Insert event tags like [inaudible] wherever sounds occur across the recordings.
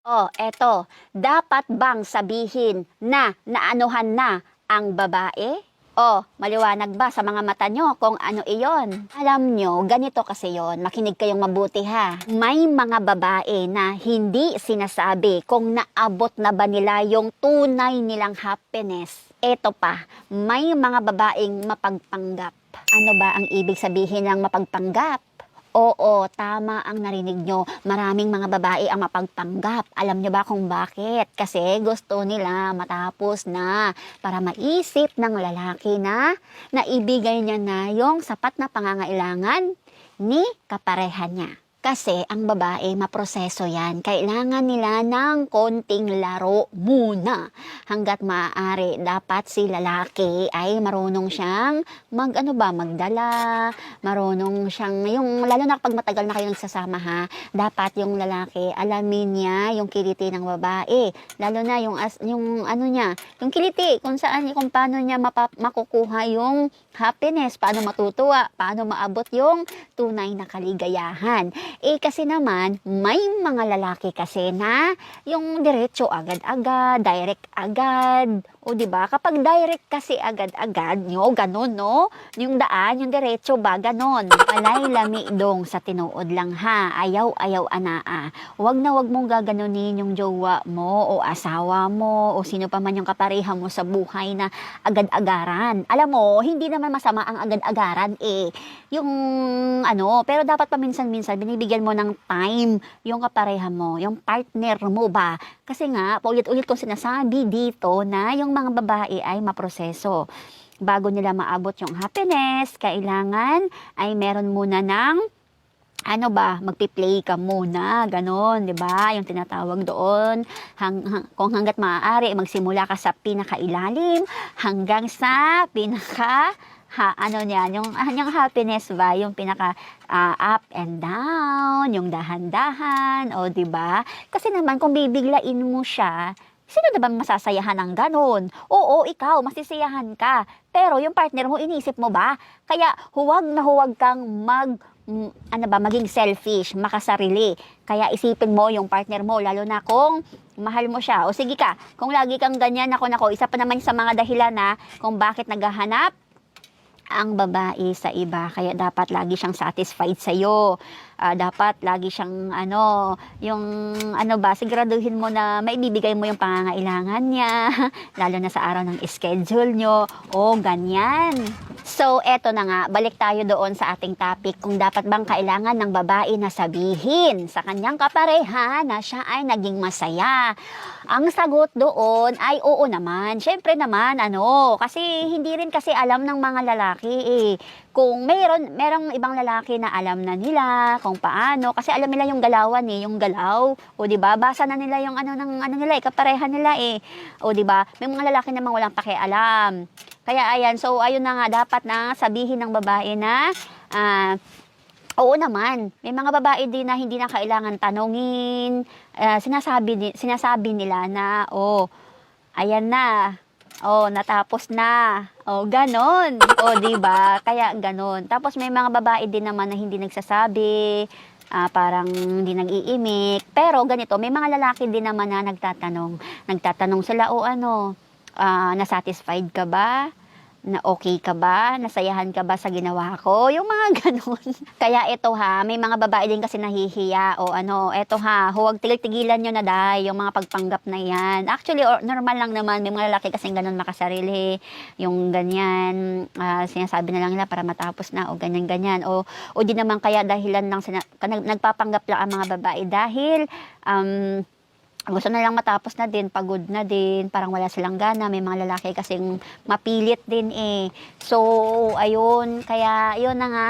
Oh, eto. Dapat bang sabihin na naanuhan na ang babae? Oh, maliwanag ba sa mga mata nyo kung ano iyon? Alam nyo, ganito kasi yon. Makinig kayong mabuti ha. May mga babae na hindi sinasabi kung naabot na ba nila yung tunay nilang happiness. Eto pa, may mga babaeng mapagpanggap. Ano ba ang ibig sabihin ng mapagpanggap? Oo, tama ang narinig nyo. Maraming mga babae ang mapagpanggap. Alam nyo ba kung bakit? Kasi gusto nila matapos na para maisip ng lalaki na naibigay niya na yung sapat na pangangailangan ni kapareha niya. Kasi ang babae, maproseso yan. Kailangan nila ng konting laro muna. Hanggat maaari, dapat si lalaki ay marunong siyang mag, ano ba, magdala, marunong siyang, yung, lalo na kapag matagal na kayo nagsasama ha, dapat yung lalaki, alamin niya yung kiliti ng babae. Lalo na yung, as, yung ano niya, yung kiliti, kung saan, kung paano niya mapa, makukuha yung happiness, paano matutuwa, paano maabot yung tunay na kaligayahan. Eh kasi naman, may mga lalaki kasi na yung diretso agad-agad, direct agad. O di ba? Kapag direct kasi agad-agad nyo, ganun no? Yung daan, yung diretso ba, ganun. Alay lami dong sa tinuod lang ha. Ayaw-ayaw anaa. Huwag na huwag mong gaganunin yung jowa mo o asawa mo o sino pa man yung kapareha mo sa buhay na agad-agaran. Alam mo, hindi naman masama ang agad-agaran eh. Yung ano, pero dapat paminsan-minsan binibigyan mo ng time yung kapareha mo, yung partner mo ba? Kasi nga, paulit-ulit kong sinasabi dito na yung mga babae ay maproseso. Bago nila maabot yung happiness, kailangan ay meron muna ng ano ba, magpi-play ka muna, ganon, 'di ba? Yung tinatawag doon, hang, hang- kung hangga't maaari, magsimula ka sa pinakailalim hanggang sa pinaka ha, ano niyan, yung, ah, yung happiness ba, yung pinaka ah, up and down, yung dahan-dahan, o 'di ba? Kasi naman kung bibiglain mo siya, sino na ba masasayahan ng ganon? Oo, ikaw, masisiyahan ka. Pero yung partner mo, inisip mo ba? Kaya huwag na huwag kang mag mm, ano ba, maging selfish, makasarili. Kaya isipin mo yung partner mo, lalo na kung mahal mo siya. O sige ka, kung lagi kang ganyan, ako nako, isa pa naman sa mga dahilan na kung bakit naghahanap ang babae sa iba. Kaya dapat lagi siyang satisfied sa iyo. dapat lagi siyang ano, yung ano ba, siguraduhin mo na maibibigay mo yung pangangailangan niya, [laughs] lalo na sa araw ng schedule nyo. O, ganyan. So, eto na nga, balik tayo doon sa ating topic kung dapat bang kailangan ng babae na sabihin sa kanyang kapareha na siya ay naging masaya. Ang sagot doon ay oo naman. Siyempre naman, ano, kasi hindi rin kasi alam ng mga lalaki eh. Kung mayroon, merong ibang lalaki na alam na nila kung paano, kasi alam nila yung galawan eh, yung galaw. O di ba? Basa na nila yung ano ng ano nila, eh, kapareha nila eh. O di ba? May mga lalaki namang walang pakialam. Kaya ayan, so ayun na nga dapat na sabihin ng babae na ah, Oo naman. May mga babae din na hindi na kailangan tanungin. Ah, sinasabi, sinasabi nila na, oh, ayan na. Oh, natapos na. Oh, ganon. Oh, di ba? Kaya ganon. Tapos may mga babae din naman na hindi nagsasabi. ah, parang hindi nag-iimik. Pero ganito, may mga lalaki din naman na nagtatanong. Nagtatanong sila, o ano, ah, nasatisfied ka ba? Na okay ka ba? Nasayahan ka ba sa ginawa ko? Yung mga [laughs] ganun. Kaya ito ha, may mga babae din kasi nahihiya o ano, eto ha, huwag tigil-tigilan nyo na dahil yung mga pagpanggap na yan. Actually, or, normal lang naman, may mga lalaki kasing ganun makasarili, yung ganyan, ah, sinasabi na lang nila para matapos na o ganyan-ganyan. O, o di naman kaya dahilan lang, sina, nag- nagpapanggap lang ang mga babae dahil, um, gusto na lang matapos na din, pagod na din, parang wala silang gana. May mga lalaki kasing mapilit din eh. So, ayun, kaya yun na nga.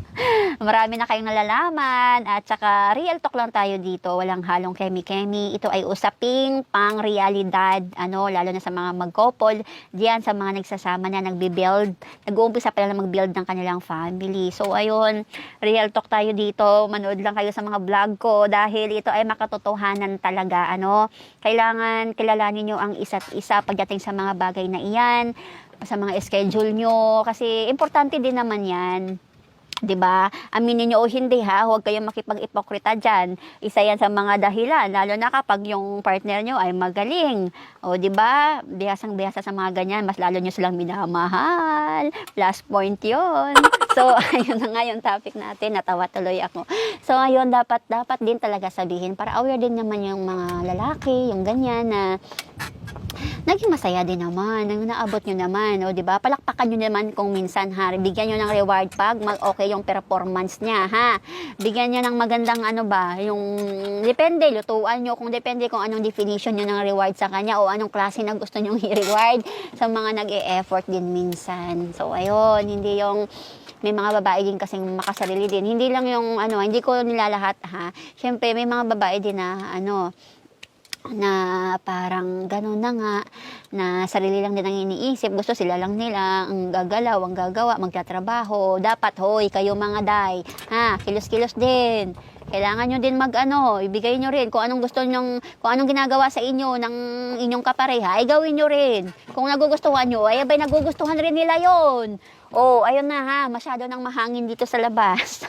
[laughs] Marami na kayong nalalaman at saka real talk lang tayo dito. Walang halong kemi-kemi. Ito ay usaping pang realidad, ano, lalo na sa mga mag-couple, diyan sa mga nagsasama na nagbi-build, nag-uumpisa pa lang na mag-build ng kanilang family. So, ayun, real talk tayo dito. Manood lang kayo sa mga vlog ko dahil ito ay makatotohanan talaga, ano. Kailangan kilalanin nyo ang isa't isa pagdating sa mga bagay na iyan, sa mga schedule nyo, kasi importante din naman yan 'Di ba? Aminin niyo o hindi ha, huwag kayong makipag-ipokrita diyan. Isa 'yan sa mga dahilan lalo na kapag yung partner niyo ay magaling. O 'di ba? Bihasang-bihasa sa mga ganyan, mas lalo niyo silang minamahal. Plus point 'yon. So, [laughs] ayun na nga yung topic natin, natawa tuloy ako. So, ayun dapat dapat din talaga sabihin para aware din naman yung mga lalaki, yung ganyan na naging masaya din naman, nang naabot nyo naman, o di ba? Palakpakan nyo naman kung minsan ha, bigyan nyo ng reward pag mag okay yung performance niya ha. Bigyan nyo ng magandang ano ba, yung depende, lutuan nyo kung depende kung anong definition nyo ng reward sa kanya o anong klase na gusto nyo [laughs] i-reward sa mga nag-e-effort din minsan. So ayun, hindi yung may mga babae din kasing makasarili din. Hindi lang yung ano, hindi ko nilalahat ha. Siyempre may mga babae din na ano, na parang gano'n na nga, na sarili lang din ang iniisip, gusto sila lang nila, ang gagalaw, ang gagawa, magtatrabaho, dapat hoy, kayo mga day, ha, kilos-kilos din. Kailangan nyo din mag ano, ibigay nyo rin kung anong gusto nyong, kung anong ginagawa sa inyo ng inyong kapareha, ay gawin nyo rin. Kung nagugustuhan nyo, ay abay nagugustuhan rin nila yon. Oh, ayun na ha, masyado nang mahangin dito sa labas.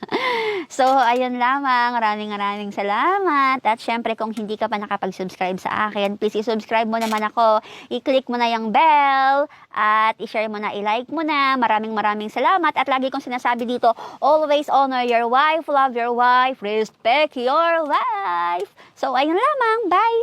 [laughs] so, ayun lamang. Maraming maraming salamat. At syempre, kung hindi ka pa nakapag-subscribe sa akin, please i-subscribe mo naman ako. I-click mo na yung bell at i-share mo na, i-like mo na. Maraming maraming salamat. At lagi kong sinasabi dito, always honor your wife, love your wife, respect your wife. So, ayun lamang. Bye!